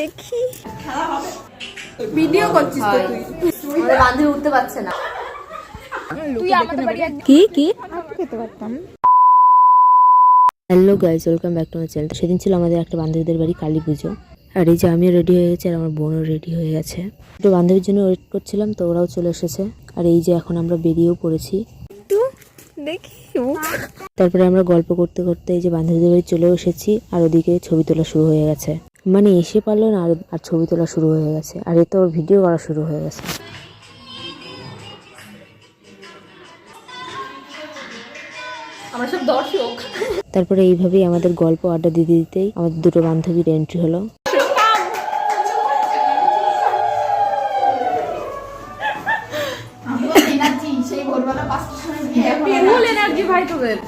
দেখি। ভিডিও করছিস তো তুই। বান্ধবী উঠতে পারছে না। তুই আমাদের বাড়ি কি কি? খেতে পারতাম hello guys welcome back to my channel সেদিন ছিল আমাদের একটা বান্ধবীদের বাড়ি কালী পুজো। আর এই যে আমিও রেডি হয়ে গেছি আর আমার বোনও রেডি হয়ে গেছে। একটু বান্ধবীর জন্য ওয়েট করছিলাম তো ওরাও চলে এসেছে। আর এই যে এখন আমরা বেরিয়েও পড়েছি। দেখি। তারপরে আমরা গল্প করতে করতে এই যে বান্ধবীদের বাড়ি চলেও এসেছি আর ওদিকে ছবি তোলা শুরু হয়ে গেছে। মানে এসে পারল না আর আর ছবি তোলা শুরু হয়ে গেছে। আর এ তো ওর ভিডিও করা শুরু হয়ে গেছে। আমরা সব দর্শক। তারপরে এইভাবেই আমাদের গল্প আড্ডা দিতে দিতেই আমাদের দুটো বান্ধবীর এন্ট্রি হলো। ভাই তোদের।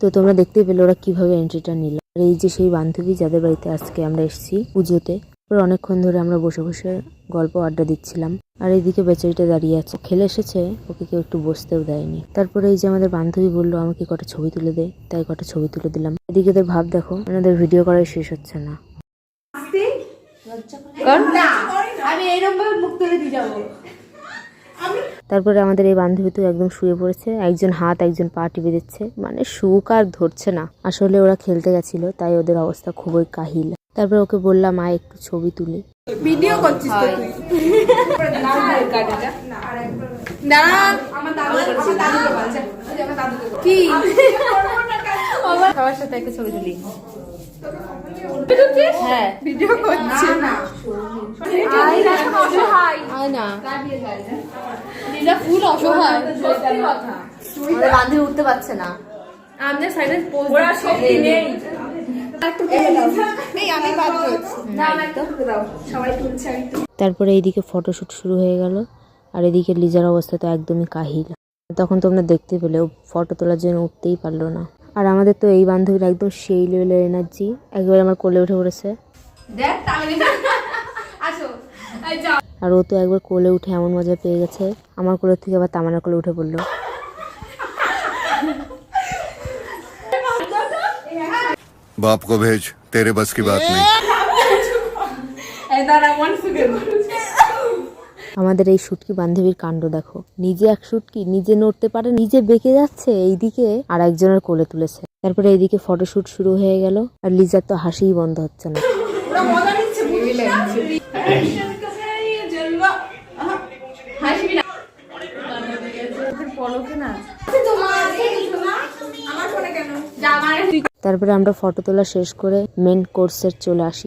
তো তোমরা দেখতেই পেলে ওরা কীভাবে এন্ট্রিটা নিল। আর এই যে সেই বান্ধবী যাদের বাড়িতে আজকে আমরা এসেছি পুজোতে তারপর অনেকক্ষণ ধরে আমরা বসে বসে গল্প আড্ডা দিচ্ছিলাম। আর এইদিকে বেচারিটা দাঁড়িয়ে আছে। খেলে এসেছে ওকে কেউ একটু বসতেও দেয়নি। তারপরে এই যে আমাদের বান্ধবী বলল আমাকে কটা ছবি তুলে দে। তাই কটা ছবি তুলে দিলাম। এদিকে তোর ভাব দেখো ওনাদের ভিডিও করাই শেষ হচ্ছে না। আমি এইরকম ভাবে মুখ তুলে দিয়ে যাব। তারপরে আমাদের এই বান্ধবী তো একদম শুয়ে পড়েছে একজন হাত একজন পা টিপে দিচ্ছে। মানে সুখ আর ধরছে না। আসলে ওরা খেলতে গেছিল তাই ওদের অবস্থা খুবই কাহিল। তারপরে ওকে বললাম আয় একটু ছবি তুলি। ভিডিও করছিস তো তুই? দাঁড়া আমার দাদুকে বলছে। কি? সবার সাথে একটা ছবি তুলি। হ্যাঁ। ভিডিও করছি না অসহায়। আয় না। লীলা ফুল অসহায়। বান্ধবী উঠতে পারছে না। আমাদের সাইডে ওরা শক্তি নেই। তারপরে এইদিকে ফটোশুট শুরু হয়ে গেল। আর এদিকে লিজার অবস্থা তো একদমই কাহিল। তখন তোমরা দেখতে পেলে ফটো তোলার জন্য উঠতেই পারল না। আর আমাদের তো এই বান্ধবীর একদম সেই লেভেলের এনার্জি একবার আমার কোলে উঠে পড়েছে। আর ও তো একবার কোলে উঠে এমন মজা পেয়ে গেছে। আমার কোলের থেকে আবার তামানা কোলে উঠে পড়ল। বাপ কো ভেজ তেরে বাস কি বাত নেই। আমাদের এই শুটকি বান্ধবীর কাণ্ড দেখো নিজে এক শুটকি নিজে নড়তে পারে নিজে বেঁকে যাচ্ছে এইদিকে আর একজনের কোলে তুলেছে তারপরে এইদিকে ফটোশুট শুরু হয়ে গেল আর লিজার তো হাসিই বন্ধ হচ্ছে না তারপরে আমরা ফটো তোলা শেষ করে মেন কোর্সের চলে আসি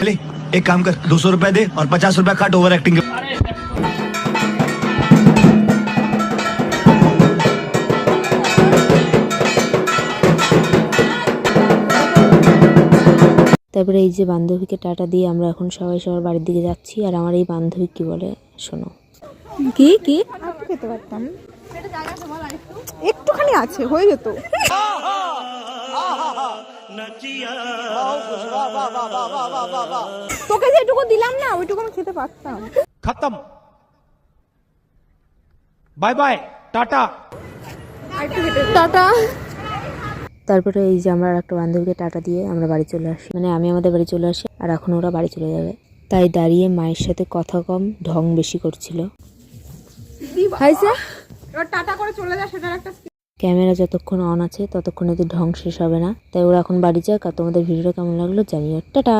ले एक काम कर दो सौ रुपए दे और पचास रुपए काट ओवर एक्टिंग के তারপরে এই যে বান্ধবীকে টাটা দিয়ে আমরা এখন সবাই সবার বাড়ির দিকে যাচ্ছি আর আমার এই বান্ধবী কি বলে শোনো কি কি খেতে পারতাম একটুখানি আছে হয়ে যেত তোকে যেটুকু দিলাম না ওইটুকু আমি খেতে পারতাম। খতম। Bye bye tata. টাটা। তারপরে এই যে আমরা একটা বান্ধবীকে টাটা দিয়ে আমরা বাড়ি চলে আসি। মানে আমি আমাদের বাড়ি চলে আসি আর এখন ওরা বাড়ি চলে যাবে। তাই দাঁড়িয়ে মায়ের সাথে কথা কম ঢং বেশি করছিল। টাটা করে চলে যা সেটার একটা ক্যামেরা যতক্ষণ অন আছে, ততক্ষণ এদের ঢং শেষ হবে না। তাই ওরা এখন বাড়ি যাক, আর তোমাদের ভিডিওটা কেমন লাগল জানিও। টাটা!